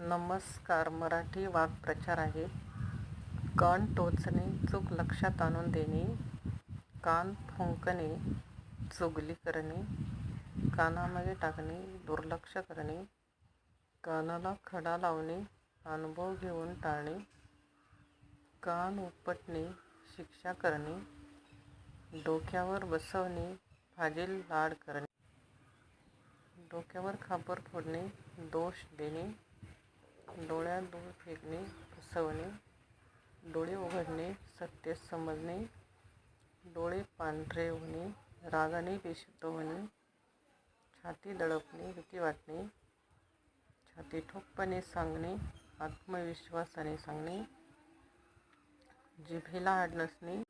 नमस्कार मराठी वाक्प्रचार आहे. कान टोचणे चूक लक्षात आणून देणे कान फुंकणे चुगली करणे कानामध्ये टाकणे दुर्लक्ष करणे कानाला खडा लावणे अनुभव घेऊन टाळणे कान उपटणे शिक्षा करणे डोक्यावर बसवणे फाजील लाड करणे डोक्यावर खापर फोडणे दोष देणे डोळ्यात धूळ फेकणे फसवणे डोळे उघडणे सत्य समजणे डोळे पांढरे होणे रागाने बेशुद्ध होणे छाती दडपणे भीती वाटणे छाती ठोकपणे सांगणे आत्मविश्वासाने सांगणे जिभेला आड नसणे.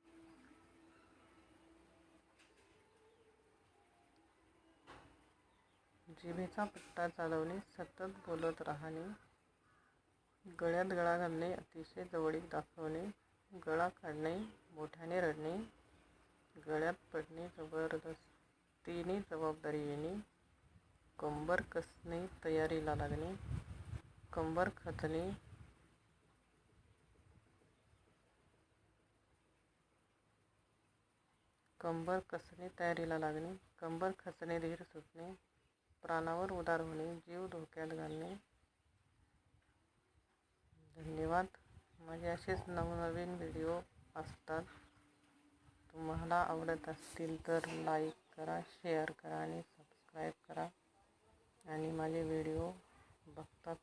जिभेचा पट्टा चालवणे सतत बोलत राहणे गळ्यात गळा घालणे अतिशय जवळीक दाखवणे गळा काढणे मोठ्याने रडणे गळ्यात पडणे जबरदस्तीने जबाबदारी येणे कंबर कसणे तयारीला लागणे कंबर खचणे कंबर कसणे तयारीला लागणे कंबर खचणे धीर सुटणे प्राणावर उदार होणे जीव धोक्यात घालणे धन्यवाद. माझे असेच नवनवीन व्हिडिओ असतात. तुम्हाला आवडत असतील तर लाईक करा शेअर करा आणि सबस्क्राईब करा. आणि माझे व्हिडिओ बघतात.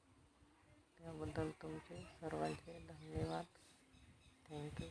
त्याबद्दल तुमचे सर्वांचे धन्यवाद. थँक्यू